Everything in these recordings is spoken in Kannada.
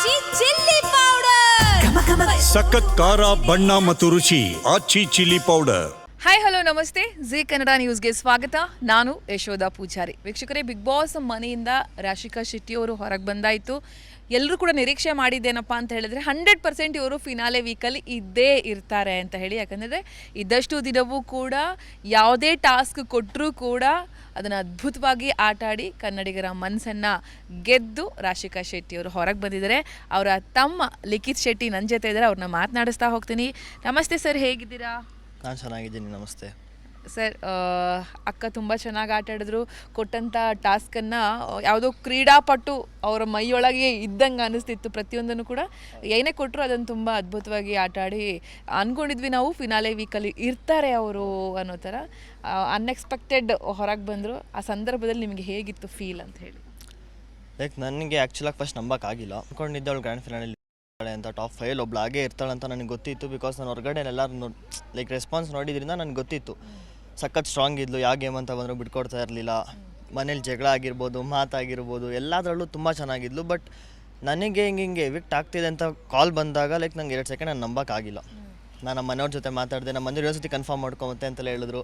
ಆಚಿ ಚಿಲ್ಲಿ ಪೌಡರ್ ಸಖತ್ ಖಾರ ಬಣ್ಣ ಮತ್ತು ರುಚಿ Aachi chilli powder hi hello ನಮಸ್ತೆ. ಜಿ ಕನ್ನಡ ನ್ಯೂಸ್ಗೆ ಸ್ವಾಗತ. ನಾನು ಯಶೋಧ ಪೂಜಾರಿ. ವೀಕ್ಷಕರೇ ಬಿಗ್ ಬಾಸ್ ಮನೆಯಿಂದ ರಾಶಿಕಾ ಶೆಟ್ಟಿ ಅವರು ಹೊರಗೆ ಬಂದಾಯಿತು. ಎಲ್ಲರೂ ಕೂಡ ನಿರೀಕ್ಷೆ ಮಾಡಿದ್ದೇನಪ್ಪ ಅಂತ ಹೇಳಿದ್ರೆ ಹಂಡ್ರೆಡ್ ಪರ್ಸೆಂಟ್ ಇವರು ಫಿನಾಲೆ ವೀಕಲ್ಲಿ ಇದ್ದೇ ಇರ್ತಾರೆ ಅಂತ ಹೇಳಿ. ಯಾಕಂದರೆ ಇದ್ದಷ್ಟು ದಿನವೂ ಕೂಡ ಯಾವುದೇ ಟಾಸ್ಕ್ ಕೊಟ್ಟರೂ ಕೂಡ ಅದನ್ನು ಅದ್ಭುತವಾಗಿ ಆಟಾಡಿ ಕನ್ನಡಿಗರ ಮನಸ್ಸನ್ನು ಗೆದ್ದು ರಾಶಿಕಾ ಶೆಟ್ಟಿ ಅವರು ಹೊರಗೆ ಬಂದಿದ್ದಾರೆ. ಅವರ ತಮ್ಮ ಲಿಖಿತ್ ಶೆಟ್ಟಿ ನನ್ನ ಜೊತೆ ಇದ್ದಾರೆ. ಅವ್ರನ್ನ ಮಾತನಾಡಿಸ್ತಾ ಹೋಗ್ತೀನಿ. ನಮಸ್ತೆ ಸರ್, ಹೇಗಿದ್ದೀರಾ? ನಾನು ಚೆನ್ನಾಗಿದ್ದೀನಿ, ನಮಸ್ತೆ. ಸರ್ ಅಕ್ಕ ತುಂಬ ಚೆನ್ನಾಗಿ ಆಟ ಆಡಿದ್ರು. ಕೊಟ್ಟಂಥ ಟಾಸ್ಕನ್ನು ಯಾವುದೋ ಕ್ರೀಡಾಪಟು ಅವರ ಮೈಯೊಳಗೆ ಇದ್ದಂಗೆ ಅನಿಸ್ತಿತ್ತು ಪ್ರತಿಯೊಂದನ್ನು ಕೂಡ. ಏನೇ ಕೊಟ್ಟರು ಅದನ್ನು ತುಂಬ ಅದ್ಭುತವಾಗಿ ಆಟ ಆಡಿ ಅಂದ್ಕೊಂಡಿದ್ವಿ ನಾವು. ಫಿನಾಲೆ ವೀಕಲ್ಲಿ ಇರ್ತಾರೆ ಅವರು ಅನ್ನೋ ಥರ. ಅನ್ಎಕ್ಸ್ಪೆಕ್ಟೆಡ್ ಹೊರಗೆ ಬಂದರು. ಆ ಸಂದರ್ಭದಲ್ಲಿ ನಿಮಗೆ ಹೇಗಿತ್ತು ಫೀಲ್ ಅಂತ ಹೇಳಿ. ಲೈಕ್ ನನಗೆ ಆ್ಯಕ್ಚುಲಾಗಿ ಫಸ್ಟ್ ನಂಬಕ್ಕಾಗಿಲ್ಲ ಅಂದ್ಕೊಂಡಿದ್ದವಳು ಗ್ರ್ಯಾಂಡ್ ಫಿನಾಲಲ್ಲಿ ಅಂತ ಟಾಪ್ ಫೈಲ್ ಒಬ್ಳು ಹಾಗೆ ನನಗೆ ಗೊತ್ತಿತ್ತು. ಬಿಕಾಸ್ ನಾನು ಹೊರಗಡೆ ಎಲ್ಲರೂ ಲೈಕ್ ರೆಸ್ಪಾನ್ಸ್ ನೋಡಿದ್ರಿಂದ ನನಗೆ ಗೊತ್ತಿತ್ತು. ಸಖತ್ ಸ್ಟ್ರಾಂಗ್ ಇದ್ಲು, ಯಾವ ಗೇಮ್ ಅಂತ ಬಂದರೂ ಬಿಟ್ಕೊಡ್ತಾ ಇರಲಿಲ್ಲ. ಮನೇಲಿ ಜಗಳ ಆಗಿರ್ಬೋದು ಮಾತಾಗಿರ್ಬೋದು ಎಲ್ಲದರಲ್ಲೂ ತುಂಬ ಚೆನ್ನಾಗಿದ್ಲು ಬಟ್ ನನಗೆ ಹಿಂಗೆ ಹಿಂಗೆ ಎವಿಕ್ಟ್ ಆಗ್ತಿದೆ ಅಂತ ಕಾಲ್ ಬಂದಾಗ ಲೈಕ್ ನಂಗೆ ಎರಡು ಸೆಕೆಂಡ್ ನಾನು ನಂಬೋಕ್ಕಾಗಿಲ್ಲ ನಾನು ನಮ್ಮ ಮನೆಯವ್ರ ಜೊತೆ ಮಾತಾಡಿದೆ, ನಮ್ಮ ಮನೆಯವ್ರ ಸತಿ ಕನ್ಫರ್ಮ್ ಮಾಡ್ಕೊಂಬತ್ತೆ ಅಂತೆಲ್ಲ ಹೇಳಿದ್ರು.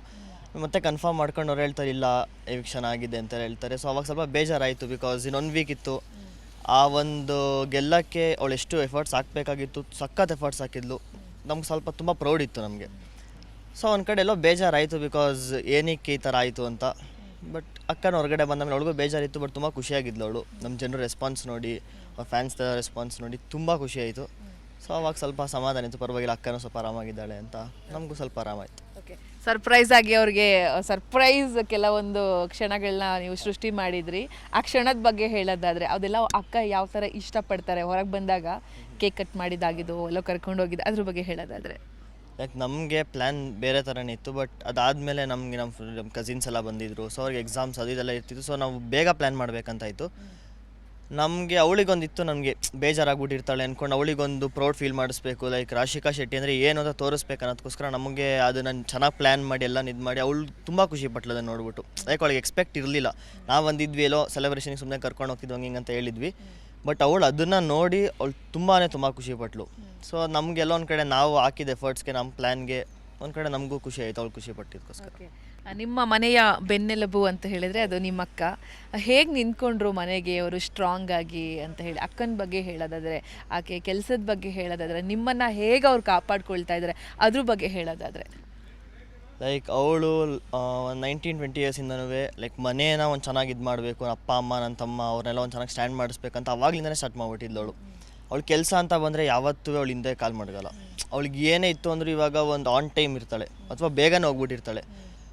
ಮತ್ತೆ ಕನ್ಫರ್ಮ್ ಮಾಡ್ಕೊಂಡು ಅವ್ರು ಹೇಳ್ತಾರೆ, ಇಲ್ಲ ಎವಿಕ್ಷನ್ ಆಗಿದೆ ಅಂತ ಹೇಳ್ತಾರೆ. ಸೊ ಅವಾಗ ಸ್ವಲ್ಪ ಬೇಜಾರಾಯಿತು ಬಿಕಾಸ್ ಇನ್ನೊಂದು ವೀಕ್ ಇತ್ತು. ಆ ಒಂದು ಗೆಲ್ಲಕ್ಕೆ ಅವಳು ಎಷ್ಟು ಎಫರ್ಟ್ಸ್ ಹಾಕಬೇಕಾಗಿತ್ತು, ಸಖತ್ ಎಫರ್ಟ್ಸ್ ಹಾಕಿದ್ಲು. ನಮ್ಗೆ ಸ್ವಲ್ಪ ತುಂಬ ಪ್ರೌಡ್ ಇತ್ತು ನಮಗೆ. ಸೊ ಒಂದು ಕಡೆ ಎಲ್ಲೋ ಬೇಜಾರಾಯಿತು ಬಿಕಾಸ್ ಏನಕ್ಕೆ ಈ ಥರ ಆಯಿತು ಅಂತ. ಬಟ್ ಅಕ್ಕನ ಹೊರಗಡೆ ಬಂದ ಮೇಲೆ ಅವಳಿಗೂ ಬೇಜಾರಿತ್ತು ಬಟ್ ತುಂಬ ಖುಷಿಯಾಗಿದ್ಲು ಅವಳು. ನಮ್ಮ ಜನರು ರೆಸ್ಪಾನ್ಸ್ ನೋಡಿ ಫ್ಯಾನ್ಸ್ ರೆಸ್ಪಾನ್ಸ್ ನೋಡಿ ತುಂಬ ಖುಷಿಯಾಯಿತು. ಸೊ ಅವಾಗ ಸ್ವಲ್ಪ ಸಮಾಧಾನ ಇತ್ತು, ಪರವಾಗಿಲ್ಲ, ಅಕ್ಕನೂ ಸ್ವಲ್ಪ ಆರಾಮಾಗಿದ್ದಾಳೆ ಅಂತ. ನಮಗೂ ಸ್ವಲ್ಪ ಆರಾಮಾಯಿತು ಓಕೆ ಸರ್ಪ್ರೈಸ್ ಆಗಿ ಅವ್ರಿಗೆ ಸರ್ಪ್ರೈಸ್ ಕೆಲವೊಂದು ಕ್ಷಣಗಳನ್ನ ನೀವು ಸೃಷ್ಟಿ ಮಾಡಿದ್ರಿ. ಆ ಕ್ಷಣದ ಬಗ್ಗೆ ಹೇಳೋದಾದರೆ, ಅದೆಲ್ಲ ಅಕ್ಕ ಯಾವ ಥರ ಇಷ್ಟಪಡ್ತಾರೆ? ಹೊರಗೆ ಬಂದಾಗ ಕೇಕ್ ಕಟ್ ಮಾಡಿದಾಗಿದ್ದು ಎಲ್ಲೋ ಕರ್ಕೊಂಡು ಹೋಗಿದ್ದು, ಅದ್ರ ಬಗ್ಗೆ ಹೇಳೋದಾದ್ರೆ. ಲೈಕ್ ನಮಗೆ ಪ್ಲ್ಯಾನ್ ಬೇರೆ ಥರನೇ ಇತ್ತು ಬಟ್ ಅದಾದಮೇಲೆ ನಮಗೆ ನಮ್ಮ ನಮ್ಮ ಕಸಿನ್ಸ್ ಎಲ್ಲ ಬಂದಿದ್ರು. ಸೊ ಅವ್ರಿಗೆ ಎಕ್ಸಾಮ್ಸ್ ಅದು ಇದೆಲ್ಲ ಇರ್ತಿತ್ತು. ಸೊ ನಾವು ಬೇಗ ಪ್ಲ್ಯಾನ್ ಮಾಡಬೇಕಂತಾಯಿತು. ನಮಗೆ ಅವಳಿಗೊಂದಿತ್ತು, ನಮಗೆ ಬೇಜಾರಾಗ್ಬಿಟ್ಟಿರ್ತಾಳೆ ಅಂದ್ಕೊಂಡು ಅವಳಿಗೊಂದು ಪ್ರೌಡ್ ಫೀಲ್ ಮಾಡಿಸ್ಬೇಕು. ಲೈಕ್ ರಾಶಿಕಾ ಶೆಟ್ಟಿ ಅಂದರೆ ಏನು ಅಂತ ತೋರಿಸ್ಬೇಕು ಅನ್ನೋದಕ್ಕೋಸ್ಕರ ನಮಗೆ ಅದನ್ನು ಚೆನ್ನಾಗಿ ಪ್ಲ್ಯಾನ್ ಮಾಡಿ ಎಲ್ಲ ಇದು ಮಾಡಿ, ಅವಳು ತುಂಬ ಖುಷಿ ನೋಡ್ಬಿಟ್ಟು. ಲೈಕ್ ಅವಳಿಗೆ ಎಕ್ಸ್ಪೆಕ್ಟ್ ಇರಲಿಲ್ಲ. ನಾವು ಬಂದಿದ್ವಿ ಎಲ್ಲೋ ಸೆಲೆಬ್ರೇಷನ್ಗೆ ಸುಮ್ಮನೆ ಕರ್ಕೊಂಡು ಹೋಗ್ತಿದ್ವಿ ಹಂಗೆ ಅಂತ ಹೇಳಿದ್ವಿ. ಬಟ್ ಅವಳು ಅದನ್ನು ನೋಡಿ, ಅವಳು ತುಂಬಾ ತುಂಬ ಖುಷಿ ಪಟ್ಲು ಸೊ ನಮಗೆಲ್ಲ ಒಂದು ಕಡೆ ನಾವು ಹಾಕಿದ ಎಫರ್ಟ್ಸ್ಗೆ ನಮ್ಮ ಪ್ಲ್ಯಾನ್ಗೆ ಒಂದು ಕಡೆ ನಮಗೂ ಖುಷಿ ಆಯಿತು ಅವ್ಳು ಖುಷಿ ಪಟ್ಟಿದ್ದಕ್ಕೋಸ್ಕರ ನಿಮ್ಮ ಮನೆಯ ಬೆನ್ನೆಲುಬು ಅಂತ ಹೇಳಿದ್ರೆ ಅದು ನಿಮ್ಮ ಅಕ್ಕ ಹೇಗೆ ನಿಂತ್ಕೊಂಡ್ರು ಮನೆಗೆ ಅವರು ಸ್ಟ್ರಾಂಗ್ ಆಗಿ ಅಂತ ಹೇಳಿ? ಅಕ್ಕನ ಬಗ್ಗೆ ಹೇಳೋದಾದ್ರೆ ಆಕೆ ಕೆಲಸದ ಬಗ್ಗೆ ಹೇಳೋದಾದ್ರೆ ನಿಮ್ಮನ್ನ ಹೇಗೆ ಅವ್ರು ಕಾಪಾಡ್ಕೊಳ್ತಾ ಇದ್ದಾರೆ ಅದ್ರ ಬಗ್ಗೆ ಹೇಳೋದಾದ್ರೆ? ಲೈಕ್ ಅವಳು ನೈನ್ಟೀನ್ ಟ್ವೆಂಟಿ ಇಯರ್ಸಿಂದನೂ ಲೈಕ್ ಮನೇನ ಒಂದು ಚೆನ್ನಾಗಿ ಇದು ಮಾಡಬೇಕು ಅಪ್ಪ ಅಮ್ಮ ನನ್ನ ತಮ್ಮ ಅವ್ರನ್ನೆಲ್ಲ ಒಂದು ಚೆನ್ನಾಗಿ ಸ್ಟ್ಯಾಂಡ್ ಮಾಡಿಸ್ಬೇಕಂತ ಅವಾಗಲಿಂದನೇ ಸ್ಟಾರ್ಟ್ ಮಾಡಿಬಿಟ್ಟಿದ್ಲು ಅವಳು. ಅವಳು ಕೆಲಸ ಅಂತ ಬಂದರೆ ಯಾವತ್ತೂ ಅವಳು ಹಿಂದೆ ಕಾಲ್ ಮಾಡಗಲ್ಲ. ಅವಳಿಗೆ ಏನೇ ಇತ್ತು ಅಂದ್ರೆ ಇವಾಗ ಒಂದು ಆನ್ ಟೈಮ್ ಇರ್ತಾಳೆ, ಅಥವಾ ಬೇಗನೆ ಹೋಗ್ಬಿಟ್ಟಿರ್ತಾಳೆ.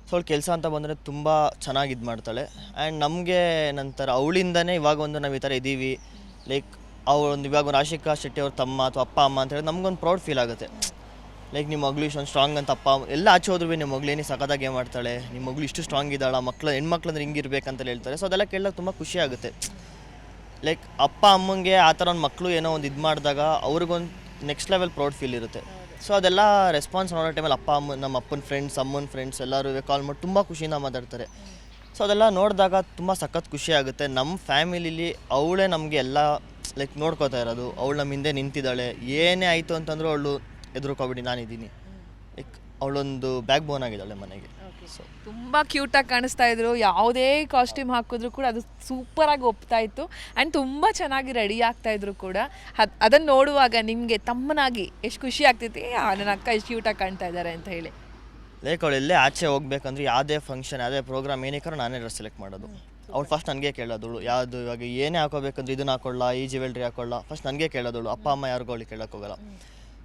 ಸೊ ಅವಳು ಕೆಲಸ ಅಂತ ಬಂದರೆ ತುಂಬ ಚೆನ್ನಾಗಿ ಇದು ಮಾಡ್ತಾಳೆ. ಆ್ಯಂಡ್ ನಮಗೆ ನಂತರ ಅವಳಿಂದನೇ ಇವಾಗ ಒಂದು ನಾವು ಈ ಥರ ಇದ್ದೀವಿ ಲೈಕ್ ಅವಳೊಂದು ಇವಾಗ ಒಂದು ರಾಶಿಕಾ ಶೆಟ್ಟಿ ಅವ್ರ ತಮ್ಮ ಅಥವಾ ಅಪ್ಪ, ಅಮ್ಮ ಅಂತ ಹೇಳಿ ನಮಗೊಂದು ಪ್ರೌಡ್ ಫೀಲ್ ಆಗುತ್ತೆ. ಲೈಕ್ ನಿಮ್ಮ ಮಗಳು ಇಷ್ಟೊಂದು ಸ್ಟ್ರಾಂಗ್ ಅಂತ ಅಪ್ಪ ಎಲ್ಲ ಆಚೆ ಹೋದ್ರು ನಿಮ್ಮ ಮಗಳೇನೇ ಏನೇ ಸಖತ್ತಾಗಿ ಗೇಮ್ ಮಾಡ್ತಾಳೆ ನಿಮ್ಮ ಮಗಳು ಇಷ್ಟು ಸ್ಟ್ರಾಂಗ್ ಇದ್ದಾಳ, ಮಕ್ಳು, ಹೆಣ್ಮಕ್ಳು ಅಂದ್ರೆ ಹಿಂಗಿರ್ಬೇಕಂತ ಹೇಳ್ತಾರೆ. ಸೊ ಅದೆಲ್ಲ ಕೇಳಲು ತುಂಬ ಖುಷಿ ಆಗುತ್ತೆ. ಲೈಕ್ ಅಪ್ಪ, ಅಮ್ಮಂಗೆ ಆ ಥರ ಒಂದು ಮಕ್ಕಳು ಏನೋ ಒಂದು ಇದು ಮಾಡಿದಾಗ ಅವ್ರಿಗೊಂದು ನೆಕ್ಸ್ಟ್ ಲೆವೆಲ್ ಪ್ರೌಡ್ ಫೀಲ್ ಇರುತ್ತೆ. ಸೊ ಅದೆಲ್ಲ ರೆಸ್ಪಾನ್ಸ್ ನೋಡೋ ಟೈಮಲ್ಲಿ ಅಪ್ಪ, ಅಮ್ಮ, ನಮ್ಮ ಅಪ್ಪನ ಫ್ರೆಂಡ್ಸ್ ಅಮ್ಮನ ಫ್ರೆಂಡ್ಸ್ ಎಲ್ಲರೂ ಕಾಲ್ ಮಾಡಿ ತುಂಬ ಖುಷಿಯಿಂದ ಮಾತಾಡ್ತಾರೆ. ಸೊ ಅದೆಲ್ಲ ನೋಡಿದಾಗ ತುಂಬ ಸಖತ್ ಖುಷಿ ಆಗುತ್ತೆ. ನಮ್ಮ ಫ್ಯಾಮಿಲಿಲಿ ಅವಳೇ ನಮಗೆ ಎಲ್ಲ ಲೈಕ್ ನೋಡ್ಕೋತಾ ಇರೋದು. ಅವಳು ನಮ್ಮ ಹಿಂದೆ ನಿಂತಿದ್ದಾಳೆ. ಏನೇ ಆಯಿತು ಅಂತಂದ್ರೂ ಅವಳು ಎದುರುಕೋಬಿಡಿ, ನಾನಿದ್ದೀನಿ. ಲೈಕ್ ಅವಳೊಂದು ಬ್ಯಾಕ್ ಬೋನ್ ಆಗಿದ್ದಾಳೆ ಮನೆಗೆ. ಸೊ ತುಂಬ ಕ್ಯೂಟಾಗಿ ಕಾಣಿಸ್ತಾ ಇದ್ರು. ಯಾವುದೇ ಕಾಸ್ಟ್ಯೂಮ್ ಹಾಕಿದ್ರು ಕೂಡ ಅದು ಸೂಪರಾಗಿ ಒಪ್ತಾ ಇತ್ತು. ಆ್ಯಂಡ್ ತುಂಬ ಚೆನ್ನಾಗಿ ರೆಡಿ ಆಗ್ತಾ ಇದ್ರು ಕೂಡ. ಅದ್ ಅದನ್ನು ನೋಡುವಾಗ ನಿಮಗೆ ತಮ್ಮನಾಗಿ ಎಷ್ಟು ಖುಷಿ ಆಗ್ತೈತಿ ಆ, ನನ್ನ ಅಕ್ಕ ಎಷ್ಟು ಕ್ಯೂಟಾಗಿ ಕಾಣ್ತಾ ಇದ್ದಾರೆ ಅಂತ ಹೇಳಿ. ಲೈಕ್ ಅವಳು ಎಲ್ಲೇ ಆಚೆ ಹೋಗ್ಬೇಕಂದ್ರೆ ಯಾವುದೇ ಫಂಕ್ಷನ್ ಯಾವುದೇ ಪ್ರೋಗ್ರಾಮ್ ಏನಿಕ್ಕಾರು ನಾನೇ ಡ್ರೆಸ್ ಸೆಲೆಕ್ಟ್ ಮಾಡೋದು. ಅವ್ಳು ಫಸ್ಟ್ ನನಗೆ ಕೇಳೋದಳು ಯಾವುದು ಇವಾಗ ಏನೇ ಹಾಕೋಬೇಕಂದ್ರೆ ಇದನ್ನ ಹಾಕೊಳ್ಳ ಈ ಜ್ಯುವೆಲ್ರಿ ಹಾಕೊಳ್ಳ ಫಸ್ಟ್ ನನಗೆ ಕೇಳೋದಳು ಅಪ್ಪ ಅಮ್ಮ ಯಾರಿಗೂ ಅವಳಿಗೆ ಕೇಳೋಕೆ ಹೋಗಲ್ಲ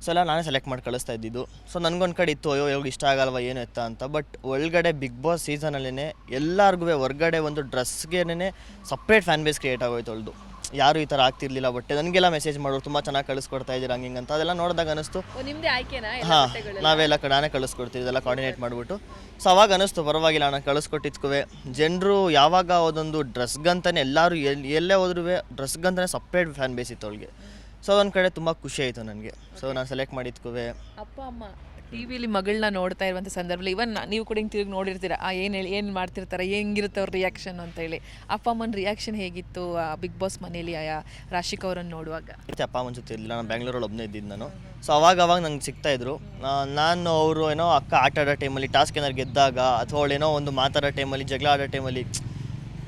ಸೊ ಎಲ್ಲ ನಾನೇ ಸೆಲೆಕ್ಟ್ ಮಾಡಿ ಕಳಿಸ್ತಾ ಇದ್ದಿದ್ದು. ಸೊ ನನಗೊಂದು ಕಡೆ ಇತ್ತು ಅಯ್ಯೋ ಇವಾಗ ಇಷ್ಟ ಆಗಲ್ವ ಏನು ಎತ್ತ? ಅಂತ. ಬಟ್ ಒಳಗಡೆ ಬಿಗ್ ಬಾಸ್ ಸೀಸನಲ್ಲೇ ಎಲ್ಲರಿಗೂ ಹೊರಗಡೆ ಒಂದು ಡ್ರೆಸ್ಗೇನೆ ಸಪ್ರೇಟ್ ಫ್ಯಾನ್ ಬೇಸ್ ಕ್ರಿಯೇಟ್ ಆಗೋಯ್ತು ಅವಳದು. ಯಾರು ಈ ಥರ ಆಗ್ತಿರ್ಲಿಲ್ಲ ಬಟ್ ನನಗೆಲ್ಲ ಮೆಸೇಜ್ ಮಾಡೋರು ತುಂಬ ಚೆನ್ನಾಗಿ ಕಳಿಸ್ಕೊಡ್ತಾ ಇದ್ದೀರಾ ಹಂಗೆ ಅಂತ. ಅದೆಲ್ಲ ನೋಡಿದಾಗ ಅನಿಸ್ತು. ಹಾಂ ನಾವೆಲ್ಲ ಕಡೆ ಕಳಿಸ್ಕೊಡ್ತೀವಿ ಇದೆಲ್ಲ ಕೋಆರ್ಡಿನೇಟ್ ಮಾಡಿಬಿಟ್ಟು. ಸೊ ಅವಾಗ ಅನಿಸ್ತು ಪರವಾಗಿಲ್ಲ ನಾನು ಕಳಿಸ್ಕೊಟ್ಟಿದ್ಕುವೆ. ಜನರು ಯಾವಾಗ ಅದೊಂದು ಡ್ರೆಸ್ಗಂತಲೇ ಎಲ್ಲರೂ ಎಲ್ಲಿ ಎಲ್ಲೇ ಹೋದ್ರೂ ಡ್ರೆಸ್ಗಂತಲೇ ಸಪ್ರೇಟ್ ಫ್ಯಾನ್ ಬೇಸ್ ಇತ್ತು ಅವಳಿಗೆ. ಸೊ ಒಂದು ಕಡೆ ತುಂಬ ಖುಷಿ ಆಯಿತು ನನಗೆ. ಸೊ ನಾನು ಸೆಲೆಕ್ಟ್ ಮಾಡಿದ್ಕುವೆ. ಅಪ್ಪ ಅಮ್ಮ ಟಿವಿಲಿ ಮಗಳನ್ನ ನೋಡ್ತಾ ಇರುವಂಥ ಸಂದರ್ಭದಲ್ಲಿ ಇವನ್ ನೀವು ಕೂಡ ಹಿಂಗೆ ತಿರುಗಿ ನೋಡಿರ್ತೀರ ಆ ಏನು ಹೇಳಿ ಏನು ಮಾಡ್ತಿರ್ತಾರೆ ಹೆಂಗಿರುತ್ತೆ ಅವ್ರ ರಿಯಾಕ್ಷನ್ ಅಂತ ಹೇಳಿ. ಅಪ್ಪ ಅಮ್ಮನ ರಿಯಾಕ್ಷನ್ ಹೇಗಿತ್ತು ಬಿಗ್ ಬಾಸ್ ಮನೇಲಿ ಆ ರಾಶಿಕ್ ಅವರನ್ನು ನೋಡುವಾಗ? ಅಪ್ಪ ಅಮ್ಮನ ಜೊತೆ ಇರಲಿಲ್ಲ ನಾನು ಬ್ಯಾಂಗ್ಳೂರಲ್ಲಿ ಒಬ್ಬನೇ ಇದ್ದಿದ್ದು ನಾನು. ಸೊ ಅವಾಗ ಅವಾಗ ನಂಗೆ ಸಿಗ್ತಾ ಇದ್ರು. ನಾನು ಅವರು ಏನೋ ಅಕ್ಕ ಆಟ ಆಡೋ ಟೈಮಲ್ಲಿ ಟಾಸ್ಕ್ ಏನಾದ್ರು ಗೆದ್ದಾಗ ಅಥವಾ ಅವಳೇನೋ ಒಂದು ಮಾತಾಡೋ ಟೈಮಲ್ಲಿ ಜಗಳ ಆಡೋ ಟೈಮಲ್ಲಿ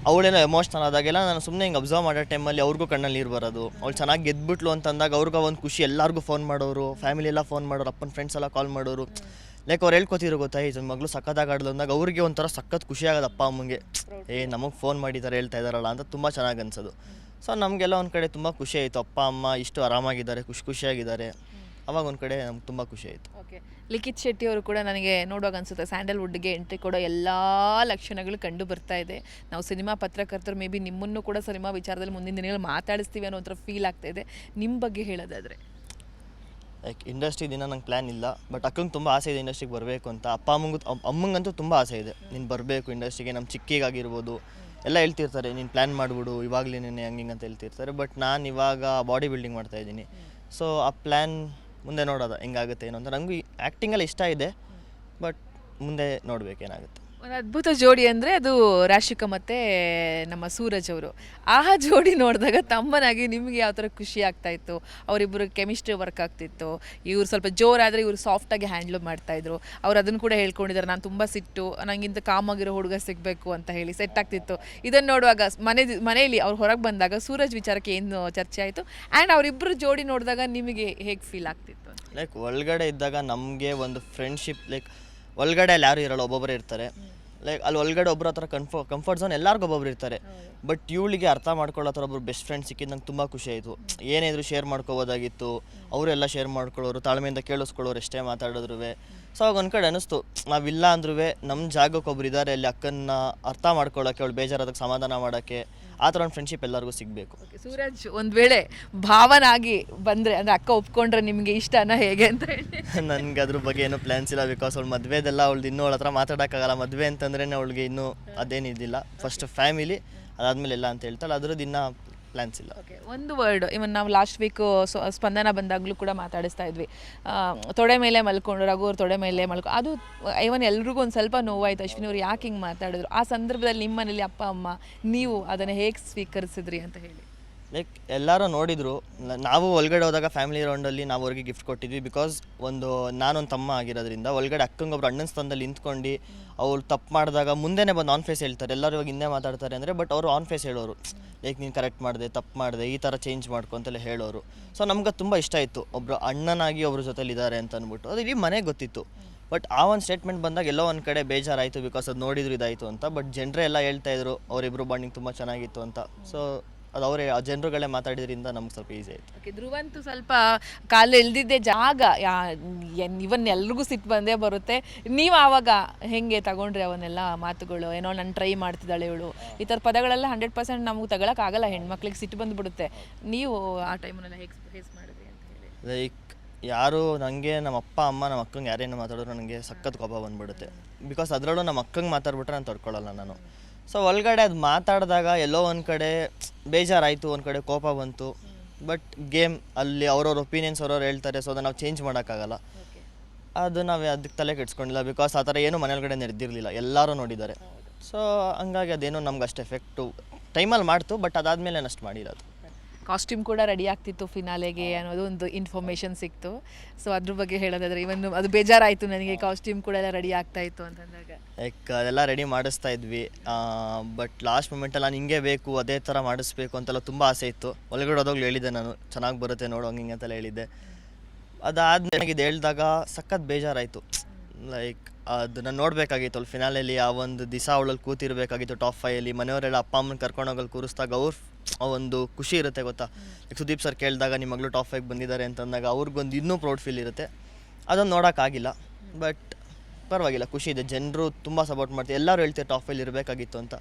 ಅವಳೇನೋ ಎಮೋಷ್ನಲ್ ಆದಾಗೆಲ್ಲ ನಾನು ಸುಮ್ಮನೆ ಹಿಂಗೆ ಅಬ್ಸರ್ವ್ ಮಾಡೋ ಟೈಮಲ್ಲಿ ಅವ್ರಿಗೂ ಕಣ್ಣಲ್ಲಿ ನೀರು ಬರೋದು. ಅವ್ಳು ಚೆನ್ನಾಗಿ ಗೆದ್ಬಿಟ್ಲು ಅಂತಂದಾಗ ಅವ್ರಿಗೂ ಒಂದು ಖುಷಿ, ಎಲ್ಲರಿಗೂ ಫೋನ್ ಮಾಡೋರು ಫ್ಯಾಮಿಲಿ ಎಲ್ಲ ಫೋನ್ ಮಾಡೋರು, ಅಪ್ಪನ ಫ್ರೆಂಡ್ಸ್ ಎಲ್ಲ ಕಾಲ್ ಮಾಡೋರು. ಲೈಕ್ ಅವ್ರು ಹೇಳ್ಕೊತಿರೋ ಗೊತ್ತಾ ಈ ಮಗಳು ಆಡಲು ಅಂದಾಗ ಅವ್ರಿಗೆ ಒಂಥರ ಸಖತ್ ಖುಷಿ ಆಗೋದು ಅಪ್ಪ, ಅಮ್ಮಂಗೆ. ಏ, ನಮಗೆ ಫೋನ್ ಮಾಡಿದ್ದಾರೆ ಹೇಳ್ತಾ ಇದ್ದಾರಲ್ಲ ಅಂತ ತುಂಬ ಚೆನ್ನಾಗಿ ಅನ್ಸೋದು. ಸೊ ನಮಗೆಲ್ಲ ಒಂದು ಕಡೆ ತುಂಬ ಖುಷಿ ಆಯಿತು. ಅಪ್ಪ, ಅಮ್ಮ ಇಷ್ಟು ಆರಾಮಾಗಿದ್ದಾರೆ, ಖುಷಿ ಖುಷಿಯಾಗಿದ್ದಾರೆ. ಅವಾಗ ಒಂದು ಕಡೆ ನಮ್ಗೆ ತುಂಬ ಖುಷಿ ಆಯಿತು. ಓಕೆ ಲಿಖಿತ್ ಶೆಟ್ಟಿ ಅವರು ಕೂಡ ನನಗೆ ನೋಡುವಾಗ ಅನ್ಸುತ್ತೆ ಸ್ಯಾಂಡಲ್ವುಡ್ಗೆ ಎಂಟ್ರಿ ಕೊಡೋ ಎಲ್ಲ ಲಕ್ಷಣಗಳು ಕಂಡು ಬರ್ತಾ ಇದೆ. ನಾವು ಸಿನಿಮಾ ಪತ್ರಕರ್ತರು ಮೇ ಬಿ ನಿಮ್ಮನ್ನು ಕೂಡ ಸಿನಿಮಾ ವಿಚಾರದಲ್ಲಿ ಮುಂದಿನ ದಿನಗಳು ಮಾತಾಡಿಸ್ತೀವಿ ಅನ್ನೋ ಒಂಥರ ಫೀಲ್ ಆಗ್ತಾ ಇದೆ. ನಿಮ್ಮ ಬಗ್ಗೆ ಹೇಳೋದಾದರೆ. ಲೈಕ್ ಇಂಡಸ್ಟ್ರಿ ದಿನ ನಂಗೆ ಪ್ಲ್ಯಾನ್ ಇಲ್ಲ ಬಟ್ ಅಕ್ಕಂಗೆ ತುಂಬ ಆಸೆ ಇದೆ ಇಂಡಸ್ಟ್ರಿಗೆ ಬರಬೇಕು ಅಂತ. ಅಪ್ಪ ಅಮ್ಮಂಗೂ ಅಮ್ಮಂಗಂತೂ ತುಂಬ ಆಸೆ ಇದೆ. ನೀನು ಬರಬೇಕು ಇಂಡಸ್ಟ್ರಿಗೆ ನಮ್ಮ ಚಿಕ್ಕಿಗಾಗಿರ್ಬೋದು. ಎಲ್ಲ ಹೇಳ್ತಿರ್ತಾರೆ ನೀನು ಪ್ಲ್ಯಾನ್ ಮಾಡಿಬಿಡು ಇವಾಗಲೇ ನೀನು ಹಂಗೆ ಹಿಂಗೆ ಅಂತ ಹೇಳ್ತಿರ್ತಾರೆ. ಬಟ್ ನಾನು ಇವಾಗ ಬಾಡಿ ಬಿಲ್ಡಿಂಗ್ ಮಾಡ್ತಾ ಇದ್ದೀನಿ. ಸೊ ಆ ಪ್ಲ್ಯಾನ್ ಮುಂದೆ ನೋಡೋದು ಹೆಂಗಾಗುತ್ತೆ ಏನು ಅಂತ. ನನಗೂ ಆ್ಯಕ್ಟಿಂಗಲ್ಲಿ ಇಷ್ಟ ಇದೆ ಬಟ್ ಮುಂದೆ ನೋಡ್ಬೇಕು ಏನಾಗುತ್ತೆ. ಒಂದು ಅದ್ಭುತ ಜೋಡಿ ಅಂದರೆ ಅದು ರಾಶಿಕಾ ಮತ್ತು ನಮ್ಮ ಸೂರಜ್ ಅವರು. ಆ ಜೋಡಿ ನೋಡಿದಾಗ ತಮ್ಮನಾಗಿ ನಿಮಗೆ ಯಾವ ಥರ ಖುಷಿ ಆಗ್ತಾ ಇತ್ತು? ಅವರಿಬ್ಬರು ಕೆಮಿಸ್ಟ್ರಿ ವರ್ಕ್ ಆಗ್ತಿತ್ತು. ಇವರು ಸ್ವಲ್ಪ ಜೋರಾದರೆ ಇವರು ಸಾಫ್ಟಾಗಿ ಹ್ಯಾಂಡ್ಲ್ ಮಾಡ್ತಾಯಿದ್ರು ಅವ್ರು ಅದನ್ನು ಕೂಡ ಹೇಳ್ಕೊಂಡಿದ್ದಾರೆ ನಾನು ತುಂಬ ಸಿಟ್ಟು ನನಗಿಂತ ಕಾಮಾಗಿರೋ ಹುಡುಗ ಸಿಗಬೇಕು ಅಂತ ಹೇಳಿ ಸೆಟ್ ಆಗ್ತಿತ್ತು. ಇದನ್ನು ನೋಡುವಾಗ ಮನೆ ಮನೆಯಲ್ಲಿ ಅವ್ರು ಹೊರಗೆ ಬಂದಾಗ ಸೂರಜ್ ವಿಚಾರಕ್ಕೆ ಏನು ಚರ್ಚೆ ಆಯಿತು? ಆ್ಯಂಡ್ ಅವರಿಬ್ಬರು ಜೋಡಿ ನೋಡಿದಾಗ ನಿಮಗೆ ಹೇಗೆ ಫೀಲ್ ಆಗ್ತಿತ್ತು? ಲೈಕ್ ಒಳಗಡೆ ಇದ್ದಾಗ ನಮಗೆ ಒಂದು ಫ್ರೆಂಡ್ಶಿಪ್ ಲೈಕ್ ಒಳಗಡೆ ಅಲ್ಲಿ ಯಾರು ಇರಲ್ಲ ಒಬ್ಬೊಬ್ಬರು ಇರ್ತಾರೆ. ಲೈಕ್ ಅಲ್ಲಿ ಒಳಗಡೆ ಒಬ್ಬರ ಹತ್ರ ಕನ್ಫರ್ ಕಂಫರ್ಟ್ ಝೋನ್ ಎಲ್ಲರಿಗೂ ಒಬ್ಬೊಬ್ರು ಇರ್ತಾರೆ. ಬಟ್ ಇವಳಿಗೆ ಅರ್ಥ ಮಾಡ್ಕೊಳ್ಳೋ ಥರ ಒಬ್ಬರು ಬೆಸ್ಟ್ ಫ್ರೆಂಡ್ ಸಿಕ್ಕಿದ್ದು ನಂಗೆ ತುಂಬ ಖುಷಿ ಆಯಿತು. ಏನಿದ್ರು ಶೇರ್ ಮಾಡ್ಕೋಬೋದಾಗಿತ್ತು. ಅವರೆಲ್ಲ ಶೇರ್ ಮಾಡ್ಕೊಳ್ಳೋರು ತಾಳ್ಮೆಯಿಂದ ಕೇಳಿಸ್ಕೊಳ್ಳೋರು ಎಷ್ಟೇ ಮಾತಾಡಿದ್ರು ಸೊ ಅವಾಗ ಒಂದು ಕಡೆ ಅನಿಸ್ತು ನಾವಿಲ್ಲ ಅಂದ್ರೂ ನಮ್ಮ ಜಾಗಕ್ಕೆ ಒಬ್ರು ಇದ್ದಾರೆ ಅಲ್ಲಿ ಅಕ್ಕನ್ನ ಅರ್ಥ ಮಾಡ್ಕೊಳ್ಳೋಕ್ಕೆ ಅವಳು ಬೇಜಾರಾದಕ್ಕೆ ಸಮಾಧಾನ ಮಾಡೋಕ್ಕೆ ಆ ಥರ ಒಂದು ಫ್ರೆಂಡ್ಶಿಪ್ ಎಲ್ಲರಿಗೂ ಸಿಗಬೇಕು. ಸೂರಜ್ ಒಂದು ವೇಳೆ ಭಾವನಾಗಿ ಬಂದರೆ ಅಂದರೆ ಅಕ್ಕ ಒಪ್ಕೊಂಡ್ರೆ ನಿಮಗೆ ಇಷ್ಟನಾ ಹೇಗೆ ಅಂತ ಹೇಳಿ. ನನಗೆ ಅದ್ರ ಬಗ್ಗೆ ಏನೂ ಪ್ಲ್ಯಾನ್ಸ್ ಇಲ್ಲ ಬಿಕಾಸ್ ಅವ್ಳು ಮದುವೆದೆಲ್ಲ ಅವಳ್ದು ಇನ್ನೂ ಅವಳ ಹತ್ರ ಮಾತಾಡೋಕ್ಕಾಗಲ್ಲ. ಮದುವೆ ಅಂತಂದ್ರೆ ಅವಳಿಗೆ ಇನ್ನೂ ಅದೇನಿದ್ದಿಲ್ಲ ಫಸ್ಟ್ ಫ್ಯಾಮಿಲಿ ಅದಾದಮೇಲೆ ಎಲ್ಲ ಅಂತ ಹೇಳ್ತಾಳೆ. ಅದ್ರದ್ದು ಇನ್ನೂ ಓಕೆ ಒಂದು ವರ್ಡ್ ಇವನ್ ನಾವು ಲಾಸ್ಟ್ ವೀಕ್ ಸ್ಪಂದನ ಬಂದಾಗಲೂ ಕೂಡ ಮಾತಾಡಿಸ್ತಾ ಇದ್ವಿ. ತೊಡೆ ಮೇಲೆ ಮಲ್ಕೊಂಡು ರಘು ಅವ್ರ ತೊಡೆ ಮೇಲೆ ಮಲ್ಕೊ, ಅದು ಇವನ್ ಎಲ್ರಿಗೂ ಒಂದು ಸ್ವಲ್ಪ ನೋವಾಯ್ತು. ಅಶ್ವಿನಿ ಅವ್ರು ಯಾಕೆ ಹಿಂಗೆ ಮಾತಾಡಿದ್ರು? ಆ ಸಂದರ್ಭದಲ್ಲಿ ನಿಮ್ಮ ಮನೇಲಿ ಅಪ್ಪ, ಅಮ್ಮ, ನೀವು ಅದನ್ನು ಹೇಗೆ ಸ್ವೀಕರಿಸಿದ್ರಿ ಅಂತ ಹೇಳಿ. ಲೈಕ್ ಎಲ್ಲರೂ ನೋಡಿದ್ರು ನಾವು ಒಳಗಡೆ ಹೋದಾಗ ಫ್ಯಾಮಿಲಿ ರೌಂಡಲ್ಲಿ ನಾವು ಅವ್ರಿಗೆ ಗಿಫ್ಟ್ ಕೊಟ್ಟಿದ್ವಿ ಬಿಕಾಸ್ ಒಂದು, ನಾನೊಂದು ತಮ್ಮ ಆಗಿರೋದ್ರಿಂದ ಒಳಗಡೆ ಅಕ್ಕಂಗೆ ಒಬ್ರು ಅಣ್ಣನ ಸ್ಥಾನದಲ್ಲಿ ನಿಂತ್ಕೊಂಡು ಅವ್ರು ತಪ್ಪು ಮಾಡಿದಾಗ ಮುಂದೆನೇ ಬಂದು ಆನ್ ಫೇಸ್ ಹೇಳ್ತಾರೆ. ಎಲ್ಲರೂ ಇವಾಗ ಹಿಂದೆ ಮಾತಾಡ್ತಾರೆ ಅಂದರೆ ಬಟ್ ಅವರು ಆನ್ ಫೇಸ್ ಹೇಳೋರು. ಲೈಕ್ ನೀನು ಕರೆಕ್ಟ್ ಮಾಡಿದೆ, ತಪ್ಪು ಮಾಡಿದೆ, ಈ ಥರ ಚೇಂಜ್ ಮಾಡ್ಕೊ ಅಂತೆಲ್ಲ ಹೇಳೋರು. ಸೊ ನಮ್ಗೆ ತುಂಬ ಇಷ್ಟ ಇತ್ತು ಒಬ್ಬರು ಅಣ್ಣನಾಗಿ ಒಬ್ರ ಜೊತೆಲಿ ಇದ್ದಾರೆ ಅಂತ ಅಂದ್ಬಿಟ್ಟು. ಅದು ಇಡೀ ಮನೆಗೆ ಗೊತ್ತಿತ್ತು. ಬಟ್ ಆ ಒಂದು ಸ್ಟೇಟ್ಮೆಂಟ್ ಬಂದಾಗ ಎಲ್ಲೋ ಒಂದು ಕಡೆ ಬೇಜಾರಾಯಿತು ಬಿಕಾಸ್ ಅದು ನೋಡಿದ್ರು ಇದಾಯಿತು ಅಂತ. ಬಟ್ ಜನರೇ ಎಲ್ಲ ಹೇಳ್ತಾ ಇದ್ರು ಅವರಿಬ್ಬರು ಬಾಂಡಿಂಗ್ ತುಂಬ ಚೆನ್ನಾಗಿತ್ತು ಅಂತ. ಸೊ ಅದು ಅವರೇ ಆ ಜನರುಗಳೇ ಮಾತಾಡಿದ್ರಿಂದ ನಮ್ಗೆ ಸ್ವಲ್ಪ ಈಸಿ ಆಯ್ತು. ಓಕೆ ಧ್ರುವಂತೂ ಸ್ವಲ್ಪ ಕಾಲು ಎಳ್ದಿದ್ದೆ ಜಾಗ. ಯಾ ಎನ್- ಇವನ್ ಎಲ್ರಿಗೂ ಸಿಟ್ಟು ಬಂದೇ ಬರುತ್ತೆ. ನೀವು ಆವಾಗ ಹೆಂಗೆ ತಗೊಂಡ್ರಿ ಅವನ್ನೆಲ್ಲ ಮಾತುಗಳು? ಏನೋ ನಾನು ಟ್ರೈ ಮಾಡ್ತಿದ್ದಾಳೆ ಇವಳು. ಈ ಥರ ಪದಗಳೆಲ್ಲ ಹಂಡ್ರೆಡ್ ಪರ್ಸೆಂಟ್ ನಮಗೆ ತಗೊಳಕ್ಕಾಗಲ್ಲ ಹೆಣ್ಮಕ್ಳಿಗೆ ಸಿಟ್ಟು ಬಂದುಬಿಡುತ್ತೆ. ನೀವು ಆ ಟೈಮನ್ನೆಲ್ಲ ಹೇಗೆ ಫೇಸ್ ಮಾಡಿದ್ರಿ ಅಂತ ಹೇಳಿ. ಲೈಕ್ ಯಾರು ನನಗೆ ನಮ್ಮ ಅಪ್ಪ ಅಮ್ಮ ನಮ್ಮ ಅಕ್ಕಂಗೆ ಯಾರೇನು ಮಾತಾಡಿದ್ರು ನನಗೆ ಸಖತ್ ಕೋಪ ಬಂದ್ಬಿಡುತ್ತೆ. ಬಿಕಾಸ್ ಅದರಲ್ಲೂ ನಮ್ಮ ಅಕ್ಕಂಗೆ ಮಾತಾಡ್ಬಿಟ್ರೆ ನಾನು ತಡ್ಕೊಳ್ಳಲ್ಲ ನಾನು. ಸೊ ಒಳಗಡೆ ಅದು ಮಾತಾಡಿದಾಗ ಎಲ್ಲೋ ಒಂದು ಕಡೆ ಬೇಜಾರಾಯಿತು ಒಂದು ಕಡೆ ಕೋಪ ಬಂತು. ಬಟ್ ಗೇಮ್ ಅಲ್ಲಿ ಅವ್ರವ್ರ ಒಪಿನಿಯನ್ಸ್ ಅವ್ರವ್ರು ಹೇಳ್ತಾರೆ ಸೊ ಅದನ್ನು ನಾವು ಚೇಂಜ್ ಮಾಡೋಕ್ಕಾಗಲ್ಲ. ಅದು ನಾವು ಅದಕ್ಕೆ ತಲೆ ಕೆಡ್ಸ್ಕೊಂಡಿಲ್ಲ ಬಿಕಾಸ್ ಆ ಥರ ಏನು ಮನೆಯೊಳಗಡೆ ನಡೆದಿರಲಿಲ್ಲ ಎಲ್ಲರೂ ನೋಡಿದ್ದಾರೆ. ಸೊ ಹಂಗಾಗಿ ಅದೇನೋ ನಮ್ಗೆ ಅಷ್ಟು ಎಫೆಕ್ಟು ಟೈಮಲ್ಲಿ ಮಾಡ್ತು ಬಟ್ ಅದಾದಮೇಲೆ ಅಷ್ಟು ಮಾಡಿರೋದು. ಅದು ಕಾಸ್ಟ್ಯೂಮ್ ಕೂಡ ರೆಡಿ ಆಗ್ತಿತ್ತು ಫಿನಾಲೆಗೆ ಅನ್ನೋದು ಒಂದು ಇನ್ಫಾರ್ಮೇಶನ್ ಸಿಕ್ತು. ಸೊ ಅದ್ರ ಬಗ್ಗೆ ಹೇಳೋದಾದ್ರೆ ಇವನ್ ಅದು ಬೇಜಾರಾಯಿತು ನನಗೆ ಕಾಸ್ಟ್ಯೂಮ್ ಕೂಡ ಎಲ್ಲ ರೆಡಿ ಆಗ್ತಾ ಇತ್ತು ಅಂತಂದಾಗ. ಲೈಕ್ ಅದೆಲ್ಲ ರೆಡಿ ಮಾಡಿಸ್ತಾ ಇದ್ವಿ. ಬಟ್ ಲಾಸ್ಟ್ ಮೂಮೆಂಟಲ್ಲಿ ನಾನು ಹಿಂಗೆ ಬೇಕು ಅದೇ ಥರ ಮಾಡಿಸ್ಬೇಕು ಅಂತೆಲ್ಲ ತುಂಬ ಆಸೆ ಇತ್ತು. ಒಳಗಡೆ ಹೋದಾಗಲೂ ಹೇಳಿದ್ದೆ ನಾನು ಚೆನ್ನಾಗಿ ಬರುತ್ತೆ ನೋಡೋ ಹಂಗೆ ಅಂತೆಲ್ಲ ಹೇಳಿದ್ದೆ. ನನಗೆ ಇದು ಹೇಳಿದಾಗ ಸಖತ್ ಬೇಜಾರಾಯಿತು. ಲೈಕ್ ಅದನ್ನ ನಾನು ನೋಡಬೇಕಾಗಿತ್ತು ಅಲ್ಲಿ ಫಿನಾಲಲ್ಲಿ ಆ ಒಂದು ದಿವಸ ಅವಳಲ್ಲಿ ಕೂತಿರಬೇಕಾಗಿತ್ತು ಟಾಪ್ ಫೈಯಲ್ಲಿ ಮನೆಯವರೆಲ್ಲ ಅಪ್ಪ ಅಮ್ಮನ ಕರ್ಕೊಂಡು ಹೋಗಲ್ಲಿ ಕೂರಿಸ್ದಾಗ ಅವ್ರು ಒಂದು ಖುಷಿ ಇರುತ್ತೆ ಗೊತ್ತಾ? ಲೈಕ್ ಸುದೀಪ್ ಸರ್ ಕೇಳಿದಾಗ ನಿಮ್ಮ ಮಗಳು ಟಾಪ್ ಫೈವ್ ಬಂದಿದ್ದಾರೆ ಅಂತಂದಾಗ ಅವ್ರಿಗೊಂದು ಇನ್ನೂ ಪ್ರೌಡ್ ಫೀಲ್ ಇರುತ್ತೆ. ಅದನ್ನು ನೋಡೋಕ್ಕಾಗಿಲ್ಲ. ಬಟ್ ಪರವಾಗಿಲ್ಲ ಖುಷಿ ಇದೆ. ಜನರು ತುಂಬ ಸಪೋರ್ಟ್ ಮಾಡ್ತಾರೆ. ಎಲ್ಲರೂ ಹೇಳ್ತಾರೆ ಟಾಪ್ ಫೈಲ್ ಇರಬೇಕಾಗಿತ್ತು ಅಂತ.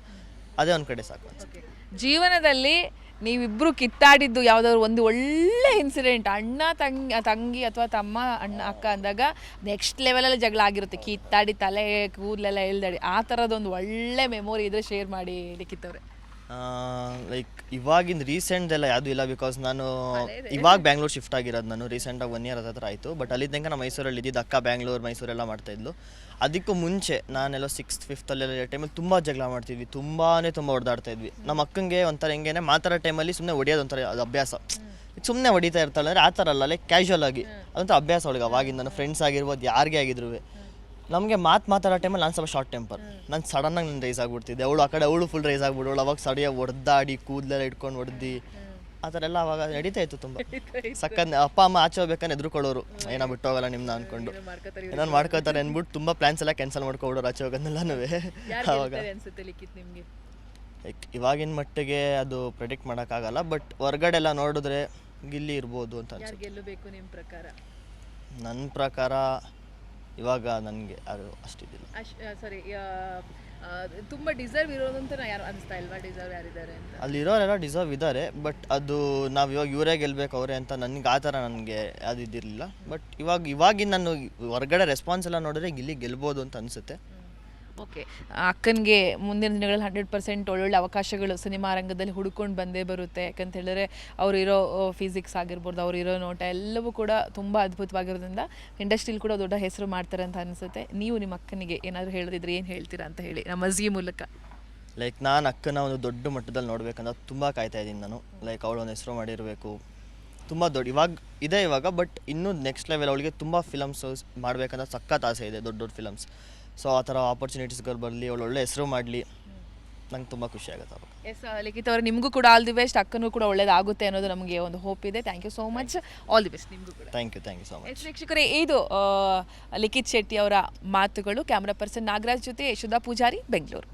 ಅದೇ ಒಂದು ಕಡೆ ಸಾಕು ಅನ್ಸುತ್ತೆ ಜೀವನದಲ್ಲಿ ನೀವಿಬ್ರು ಕಿತ್ತಾಡಿದ್ದು ಯಾವುದಾದ್ರು ಒಂದು ಒಳ್ಳೆ ಇನ್ಸಿಡೆಂಟ್ ಅಣ್ಣ ತಂಗಿ ತಂಗಿ ಅಥವಾ ತಮ್ಮ ಅಣ್ಣ ಅಕ್ಕ ಅಂದಾಗ ನೆಕ್ಸ್ಟ್ ಲೆವೆಲಲ್ಲಿ ಜಗಳ ಆಗಿರುತ್ತೆ. ಕಿತ್ತಾಡಿ ತಲೆ ಕೂದಲೆಲ್ಲ ಎಳ್ದಾಡಿ. ಆ ಥರದ್ದೊಂದು ಒಳ್ಳೆ ಮೆಮೊರಿ ಇದ್ರೆ ಶೇರ್ ಮಾಡಿ ಲಿಖಿತವ್ರೆ ಲೈಕ್ ಇವಾಗಿನ ರೀಸೆಂಟ್ದೆಲ್ಲ ಯಾವುದೂ ಇಲ್ಲ ಬಿಕಾಸ್ ನಾನು ಇವಾಗ ಬ್ಯಾಂಗ್ಳೂರ್ ಶಿಫ್ಟ್ ಆಗಿರೋದು ನಾನು. ರೀಸೆಂಟಾಗಿ ಒನ್ ಇಯರ್ ಹತ್ರ ಆಯಿತು. ಬಟ್ ಅಲ್ಲಿ ತನಕ ನಾನು ಮೈಸೂರಲ್ಲಿ ಇದ್ದಿದ್ದು ಅಕ್ಕ ಬ್ಯಾಂಗ್ಳೂರು ಮೈಸೂರೆಲ್ಲ ಮಾಡ್ತಾಯಿದ್ಲು. ಅದಕ್ಕೂ ಮುಂಚೆ ನಾನೆಲ್ಲ ಸಿಕ್ಸ್ತ್ ಫಿಫ್ತಲ್ಲೆಲ್ಲ ಟೈಮಲ್ಲಿ ತುಂಬ ಜಗಳ ಮಾಡ್ತಿದ್ವಿ. ತುಂಬಾ ತುಂಬ ಇದ್ವಿ ನಮ್ಮ ಅಕ್ಕಂಗೆ ಒಂಥರ ಹೆಂಗೇನೆ ಮಾತಾಡೋ ಟೈಮಲ್ಲಿ ಸುಮ್ಮನೆ ಹೊಡಿಯೋದು ಒಂಥರ ಅದು ಅಭ್ಯಾಸ. ಸುಮ್ಮನೆ ಹೊಡಿತಾ ಇರ್ತಾಳೆ ಅಂದರೆ ಆ ಥರ ಅಲ್ಲ ಲೈಕ್ ಕ್ಯಾಶುವಲ್ ಆಗಿ. ಅದಂತ ಅಭ್ಯಾಸ ಅವಳಿಗೆ ಅವಾಗಿಂದ ನನ್ನ ಫ್ರೆಂಡ್ಸ್ ಆಗಿರ್ಬೋದು ಯಾರಿಗೆ ಆಗಿದ್ರು ನಮಗೆ ಮಾತು ಮಾತಾಡೋ ಟೈಮಲ್ಲಿ ನಾನು ಸ್ವಲ್ಪ ಶಾರ್ಟ್ ಟೆಂಪರ್ ನಾನು ಸಡನ್ನಾಗಿ ನಾನು ರೈಸ್ ಆಗಿಬಿಡ್ತಿದ್ದೆ ಅವಳು ಆ ಕಡೆ ಅವಳು ಫುಲ್ ರೈಸ್ ಆಗಿಬಿಡೋಳು ಅವಾಗ ಸಡಿಯ ಹೊಡೆದಾಡಿ ಕೂದಲೆಲ್ಲ ಇಟ್ಕೊಂಡು ಹೊಡೆದು ಆ ಥರ ಎಲ್ಲ ಅವಾಗ ನಡೀತಾ ಇತ್ತು ತುಂಬ. ಸಕ್ಕತ್ ಅಪ್ಪ ಅಮ್ಮ ಆಚೆ ಹೋಗ್ಬೇಕಂದ್ರೆ ಎದುರುಕೊಳ್ಳೋರು. ಏನೋ ಬಿಟ್ಟೋಗಲ್ಲ ನಿಮ್ಮನ್ನ ಅನ್ಕೊಂಡು. ನಾನು ಮಾಡ್ಕೋತಾರೆ ಅಂದ್ಬಿಟ್ಟು ತುಂಬ ಪ್ಲ್ಯಾನ್ಸ್ ಎಲ್ಲ ಕ್ಯಾನ್ಸಲ್ ಮಾಡ್ಕೊಬಿಡೋರು ಆಚೆ ಹೋಗೋದನ್ನೆಲ್ಲನೂ ಅವಾಗ. ಲೈಕ್ ಇವಾಗಿನ ಮಟ್ಟಿಗೆ ಅದು ಪ್ರೆಡಿಕ್ಟ್ ಮಾಡೋಕ್ಕಾಗಲ್ಲ ಬಟ್ ಹೊರ್ಗಡೆ ಎಲ್ಲ ನೋಡಿದ್ರೆ ಗಿಲ್ಲಿ ಇರ್ಬೋದು ಅಂತ ಅನ್ಸುತ್ತೆ. ಗೆಲ್ಲಬೇಕು ನಿಮ್ಮ ಪ್ರಕಾರ? ನನ್ನ ಪ್ರಕಾರ ಇವಾಗ ನನಗೆ ಅದು ಅಷ್ಟಿದ್ದಿಲ್ಲ ಅಶ್ ಸಾರಿ ತುಂಬ ಡಿಸರ್ವ್ ಇರೋದು ಅಂತ ಯಾರು ಅನಿಸ್ತಾ ಇಲ್ವಾ ಡಿಸರ್ವ್ ಯಾರಿದ್ದಾರೆ ಅಂತ? ಅಲ್ಲಿರೋರೆಲ್ಲ ಡಿಸರ್ವ್ ಇದ್ದಾರೆ ಬಟ್ ಅದು ನಾವು ಇವಾಗ ಇವರೇ ಗೆಲ್ಬೇಕು ಅವರೇ ಅಂತ ನನಗೆ ಆ ಥರ ನನಗೆ ಅದು ಇದ್ದಿರಲಿಲ್ಲ ಬಟ್ ಇವಾಗ ಇವಾಗಿನ ನಾನು ಹೊರಗಡೆ ರೆಸ್ಪಾನ್ಸ್ ಎಲ್ಲ ನೋಡಿದ್ರೆ ಇಲ್ಲಿ ಗೆಲ್ಬೋದು ಅಂತ ಅನಿಸುತ್ತೆ. ಓಕೆ, ಅಕ್ಕನಿಗೆ ಮುಂದಿನ ದಿನಗಳಲ್ಲಿ ಹಂಡ್ರೆಡ್ ಪರ್ಸೆಂಟ್ ಒಳ್ಳೊಳ್ಳೆ ಅವಕಾಶಗಳು ಸಿನಿಮಾ ರಂಗದಲ್ಲಿ ಹುಡ್ಕೊಂಡು ಬಂದೇ ಬರುತ್ತೆ. ಯಾಕಂತ ಹೇಳಿದ್ರೆ ಅವರಿರೋ ಫಿಸಿಕ್ಸ್ ಆಗಿರ್ಬೋದು ಅವರಿರೋ ನೋಟ ಎಲ್ಲವೂ ಕೂಡ ತುಂಬ ಅದ್ಭುತವಾಗಿರೋದ್ರಿಂದ ಇಂಡಸ್ಟ್ರಿಲಿ ಕೂಡ ದೊಡ್ಡ ಹೆಸರು ಮಾಡ್ತಾರೆ ಅಂತ ಅನಿಸುತ್ತೆ. ನೀವು ನಿಮ್ಮ ಅಕ್ಕನಿಗೆ ಏನಾದರೂ ಹೇಳಿದ್ರೆ ಏನು ಹೇಳ್ತೀರಾ ಅಂತ ಹೇಳಿ, ನಮ್ಮ ಅಜ್ಜಿ ಮೂಲಕ. ಲೈಕ್ ನಾನು ಅಕ್ಕನ ಒಂದು ದೊಡ್ಡ ಮಟ್ಟದಲ್ಲಿ ನೋಡ್ಬೇಕಂತ ತುಂಬ ಕಾಯ್ತಾ ಇದ್ದೀನಿ ನಾನು. ಲೈಕ್ ಅವಳು ಒಂದು ಹೆಸರು ಮಾಡಿರಬೇಕು. ತುಂಬ ದೊಡ್ಡ, ಇವಾಗ ಇದೆ ಇವಾಗ ಬಟ್ ಇನ್ನೂ ನೆಕ್ಸ್ಟ್ ಲೆವೆಲ್ ಅವಳಿಗೆ ತುಂಬ ಫಿಲಮ್ಸ್ ಮಾಡಬೇಕಂತ ಸಖತ್ ಆಸೆ ಇದೆ, ದೊಡ್ಡ ದೊಡ್ಡ ಫಿಲಮ್ಸ್ ಸೊ ಆ ಥರ ಆಪರ್ಚುನಿಟೀಸ್ಗಳು ಬರಲಿ ಅವಳು ಒಳ್ಳೆ ಹೆಸರು ಮಾಡಲಿ. ನಂಗೆ ತುಂಬ ಖುಷಿ ಆಗುತ್ತೆ ಅವಾಗ. ಎಸ್ ಲಿಖಿತ್ ಅವರು ನಿಮಗೂ ಕೂಡ ಆಲ್ ದಿ ಬೆಸ್ಟ್ ಅಕ್ಕನೂ ಕೂಡ ಒಳ್ಳೇದಾಗುತ್ತೆ ಅನ್ನೋದು ನಮಗೆ ಒಂದು ಹೋಪ್ ಇದೆ. Thank you so much all the best ನಿಮಗೂ ಕೂಡ. Thank you thank you so much ಪ್ರೇಕ್ಷಕರೇ ಇದು ಲಿಖಿತ್ ಶೆಟ್ಟಿ ಅವರ ಮಾತುಗಳು. ಕ್ಯಾಮ್ರಾ ಪರ್ಸನ್ ನಾಗರಾಜ್ ಜೊತೆ ಯಶೋಧ ಪೂಜಾರಿ ಬೆಂಗಳೂರು.